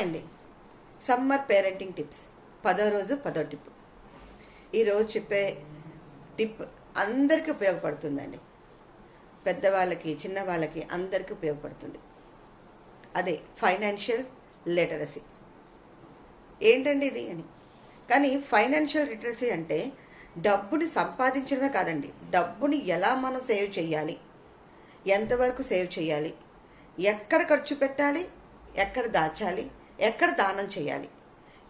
అండి. Summer parenting tips. పదో రోజు పదో టిప్. ఈరోజు చెప్పే టిప్ అందరికీ ఉపయోగపడుతుందండి. పెద్దవాళ్ళకి చిన్నవాళ్ళకి అందరికీ ఉపయోగపడుతుంది. అదే ఫైనాన్షియల్ లిటరసీ. ఏంటండి ఇది అని. కానీ ఫైనాన్షియల్ లిటరసీ అంటే డబ్బుని సంపాదించడమే కాదండి. డబ్బుని ఎలా మనం సేవ్ చేయాలి? ఎంతవరకు సేవ్ చేయాలి? ఎక్కడ ఖర్చు పెట్టాలి? ఎక్కడ దాచాలి? ఎక్కడ దానం చేయాలి?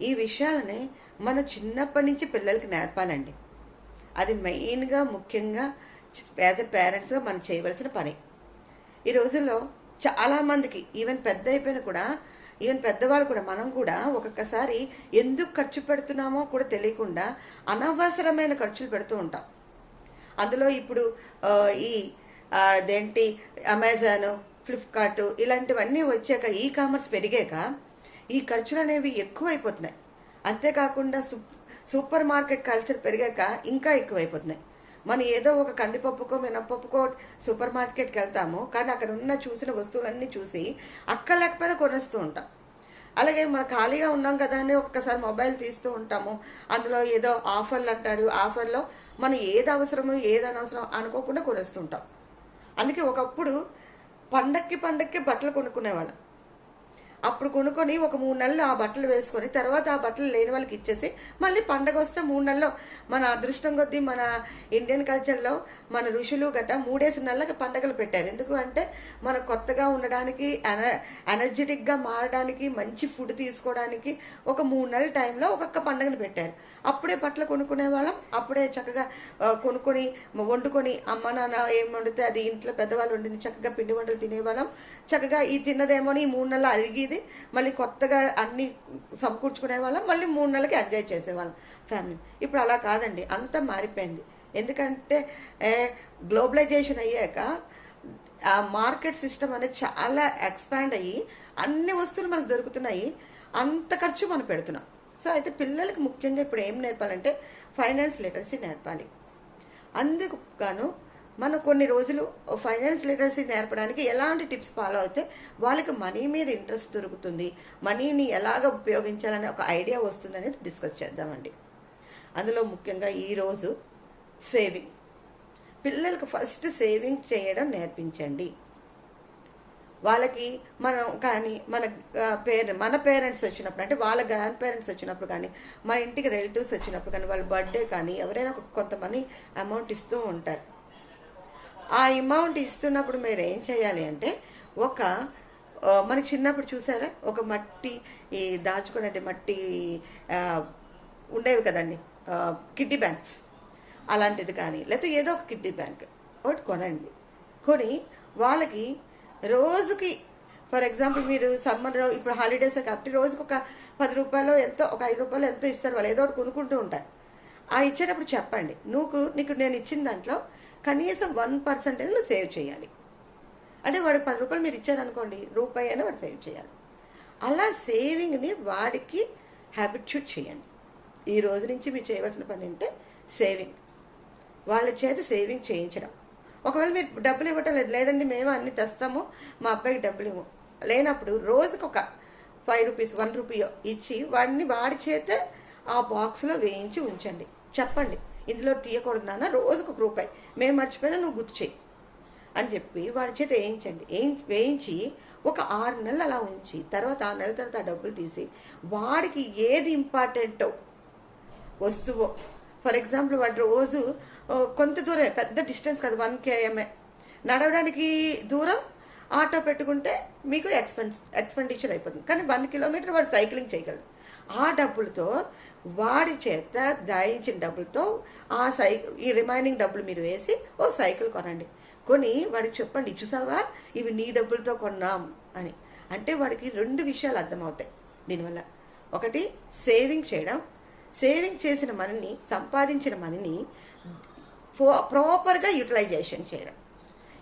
ఈ విషయాలని మన చిన్నప్పటి నుంచి పిల్లలకి నేర్పాలండి. అది మెయిన్గా ముఖ్యంగా యాజ్ ఎ పేరెంట్స్గా మనం చేయవలసిన పని. ఈ రోజుల్లో చాలామందికి ఈవెన్ పెద్ద అయిపోయినా కూడా ఈవెన్ పెద్దవాళ్ళు కూడా మనం కూడా ఒక్కొక్కసారి ఎందుకు ఖర్చు పెడుతున్నామో కూడా తెలియకుండా అనవసరమైన ఖర్చులు పెడుతూ ఉంటాం. అందులో ఇప్పుడు ఈ అదేంటి అమెజాన్ ఫ్లిప్కార్ట్ ఇలాంటివన్నీ వచ్చాక ఈ కామర్స్ పెరిగాక ఈ ఖర్చులు అనేవి ఎక్కువైపోతున్నాయి. అంతేకాకుండా సూ- సూపర్ మార్కెట్ కల్చర్ పెరిగాక ఇంకా ఎక్కువైపోతున్నాయి. మనం ఏదో ఒక కందిపప్పుకో మినపప్పుకో సూపర్ మార్కెట్కి వెళ్తాము కానీ అక్కడ ఉన్న చూసిన వస్తువులన్నీ చూసి అక్కలేకపోయినా కొనేస్తూ ఉంటాం. అలాగే మనం ఖాళీగా ఉన్నాం కదా అని ఒక్కసారి మొబైల్ తీస్తూ ఉంటాము. అందులో ఏదో ఆఫర్లు అంటాడు ఆఫర్లో మనం ఏది అవసరమో ఏది అనవసరం అనుకోకుండా కొనేస్తుంటాం అందుకే ఒకప్పుడు పండక్కి పండక్కి బట్టలు కొనుక్కునేవాళ్ళం. అప్పుడు కొనుక్కొని ఒక మూడు నెలలు ఆ బట్టలు వేసుకొని తర్వాత ఆ బట్టలు లేని వాళ్ళకి ఇచ్చేసి మళ్ళీ పండగ వస్తే మూడు నెలలు మన అదృష్టం కొద్దీ మన ఇండియన్ కల్చర్లో మన ఋషులు గట్ట మూడేసి నెలలకు పండగలు పెట్టారు. ఎందుకు అంటే మన కొత్తగా ఉండడానికి ఎన ఎనర్జెటిక్గా మారడానికి మంచి ఫుడ్ తీసుకోవడానికి ఒక మూడు నెలల టైంలో ఒక్కొక్క పండగను పెట్టారు. అప్పుడే బట్టలు కొనుక్కునే వాళ్ళం అప్పుడే చక్కగా కొనుక్కొని వండుకొని అమ్మ నాన్న ఏం వండితే అది ఇంట్లో పెద్దవాళ్ళు వండింది చక్కగా పిండి వంటలు తినేవాళ్ళం. చక్కగా ఈ తిన్నదేమో ఈ మూడు నెలలు ఇది మళ్ళీ కొత్తగా అన్ని సమకూర్చుకునే వాళ్ళం. మళ్ళీ మూడు నెలలకి ఎంజాయ్ చేసేవాళ్ళం ఫ్యామిలీ ఇప్పుడు అలా కాదండి. అంతా మారిపోయింది. ఎందుకంటే గ్లోబలైజేషన్ అయ్యాక ఆ మార్కెట్ సిస్టమ్ అనేది చాలా ఎక్స్పాండ్ అయ్యి అన్ని వస్తువులు మనకు దొరుకుతున్నాయి. అంత ఖర్చు మనం పెడుతున్నాం. సో అయితే పిల్లలకి ముఖ్యంగా ఇప్పుడు ఏం నేర్పాలంటే ఫైనాన్స్ లిటరసీ నేర్పాలి. అందుకు గాను మనం కొన్ని రోజులు ఫైనాన్స్ లిటరసీ నేర్పడానికి ఎలాంటి టిప్స్ ఫాలో అయితే వాళ్ళకి మనీ మీద ఇంట్రెస్ట్ దొరుకుతుంది. మనీని ఎలాగ ఉపయోగించాలనే ఒక ఐడియా వస్తుంది అనేది డిస్కస్ చేద్దామండి. అందులో ముఖ్యంగా ఈరోజు సేవింగ్. పిల్లలకు ఫస్ట్ సేవింగ్ చేయడం నేర్పించండి. వాళ్ళకి మనం కానీ మన పేరెంట్ మన పేరెంట్స్ వచ్చినప్పుడు అంటే వాళ్ళ గ్రాండ్ పేరెంట్స్ వచ్చినప్పుడు కానీ మన ఇంటికి రిలేటివ్స్ వచ్చినప్పుడు కానీ వాళ్ళ బర్త్డే కానీ ఎవరైనా ఒక కొంతమంది అమౌంట్ ఇస్తూ ఉంటారు. ఆ అమౌంట్ ఇస్తున్నప్పుడు మీరు ఏం చేయాలి అంటే ఒక మనకి చిన్నప్పుడు చూసారా? ఒక మట్టి ఈ దాచుకునే మట్టి ఉండేవి కదండి. Kidney banks. అలాంటిది కానీ లేకపోతే ఏదో ఒక కిడ్డీ బ్యాంక్ ఒకటి కొనండి. కొని వాళ్ళకి రోజుకి ఫర్ ఎగ్జాంపుల్ మీరు సమ్మర్లో ఇప్పుడు హాలిడేస్ కాబట్టి రోజుకి ఒక పది రూపాయలు ఎంతో ఒక ఐదు రూపాయలు ఎంతో ఇస్తారు. వాళ్ళు ఏదో ఒకటి కొనుక్కుంటూ ఉంటారు. ఆ ఇచ్చేటప్పుడు చెప్పండి. నువ్వు నీకు నేను ఇచ్చిన దాంట్లో కనీసం వన్ పర్సెంట్ అయినా సేవ్ చేయాలి. అంటే వాడికి పది రూపాయలు మీరు ఇచ్చారనుకోండి రూపాయి అయినా వాడు సేవ్ చేయాలి. అలా సేవింగ్ని వాడికి హ్యాబిట్యూట్ చేయండి. ఈ రోజు నుంచి మీరు చేయవలసిన పని అంటే సేవింగ్. వాళ్ళ చేత సేవింగ్ చేయించడం. ఒకవేళ మీరు డబ్బులు ఇవ్వటం లేదు లేదండి మేము అన్ని తెస్తాము మా అబ్బాయికి డబ్బులు ఇవ్వము లేనప్పుడు రోజుకు ఒక ఫైవ్ రూపీస్ వన్ రూపీ ఇచ్చి వాడిని వాడి చేతే ఆ బాక్స్లో వేయించి ఉంచండి. చెప్పండి. ఇందులో తీయకూడదు నాన్న రోజుకు ఒక రూపాయి. మేము మర్చిపోయినా నువ్వు గుర్తు చేయి. అని చెప్పి వాడి చేత వేయించండి వేయించి ఒక ఆరు నెలలు అలా ఉంచి తర్వాత ఆరు నెలల తర్వాత ఆ డబ్బులు తీసి వాడికి ఏది ఇంపార్టెంటో వస్తువో. ఫర్ ఎగ్జాంపుల్ వాడు రోజు కొంత దూరమే పెద్ద డిస్టెన్స్ కాదు వన్ కేఎంఏ. నడవడానికి దూరం ఆటో పెట్టుకుంటే మీకు ఎక్స్పెన్స్ ఎక్స్పెండిచర్ అయిపోతుంది. కానీ వన్ కిలోమీటర్ వాడు సైక్లింగ్ చేయగలరు ఆ డబ్బులతో వాడి చేత దాయించిన డబ్బులతో ఆ సైకిల్ ఈ రిమైనింగ్ డబ్బులు మీరు వేసి ఓ సైకిల్ కొనండి. కొని వాడికి చెప్పండి చూసావా? ఇవి నీ డబ్బులతో కొన్నాం అని. అంటే వాడికి రెండు విషయాలు అర్థమవుతాయి దీనివల్ల. ఒకటి సేవింగ్ చేయడం. సేవింగ్ చేసిన మనీని సంపాదించిన మనీని ప్రాపర్గా యూటిలైజేషన్ చేయడం.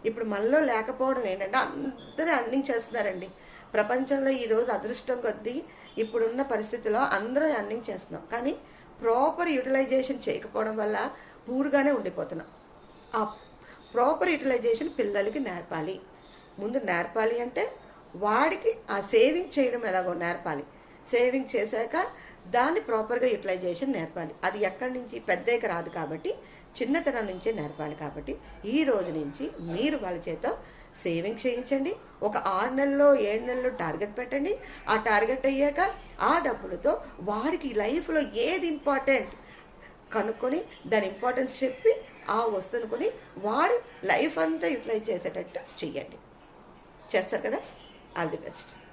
ఇప్పుడు మనలో లేకపోవడం ఏంటంటే అందరూ అర్నింగ్ చేస్తున్నారండి ప్రపంచంలో ఈరోజు అదృష్టం కొద్దీ ఇప్పుడున్న పరిస్థితిలో అందరూ అర్నింగ్ చేస్తున్నాం. కానీ ప్రాపర్ యూటిలైజేషన్ చేయకపోవడం వల్ల పూర్గానే ఉండిపోతున్నాం. ఆ ప్రాపర్ యూటిలైజేషన్ పిల్లలకి నేర్పాలి. ముందు నేర్పాలి అంటే వాడికి ఆ సేవింగ్ చేయడం ఎలాగో నేర్పాలి. సేవింగ్ చేశాక దాన్ని ప్రాపర్గా యూటిలైజేషన్ నేర్పాలి. అది ఎక్కడి నుంచి పెద్దకి రాదు కాబట్టి చిన్నతనం నుంచే నేర్పాలి కాబట్టి ఈ రోజు నుంచి మీరు వాళ్ళ చేత సేవింగ్ చేయించండి. ఒక ఆరు నెలల్లో ఏడు నెలల్లో టార్గెట్ పెట్టండి. ఆ టార్గెట్ అయ్యాక ఆ డబ్బులతో వాడికి లైఫ్లో ఏది ఇంపార్టెంట్ కనుక్కొని దాని ఇంపార్టెన్స్ చెప్పి ఆ వస్తువును కొని వాడు లైఫ్ అంతా యూటిలైజ్ చేసేటట్టు చెయ్యండి. చేస్తారు కదా? All the best.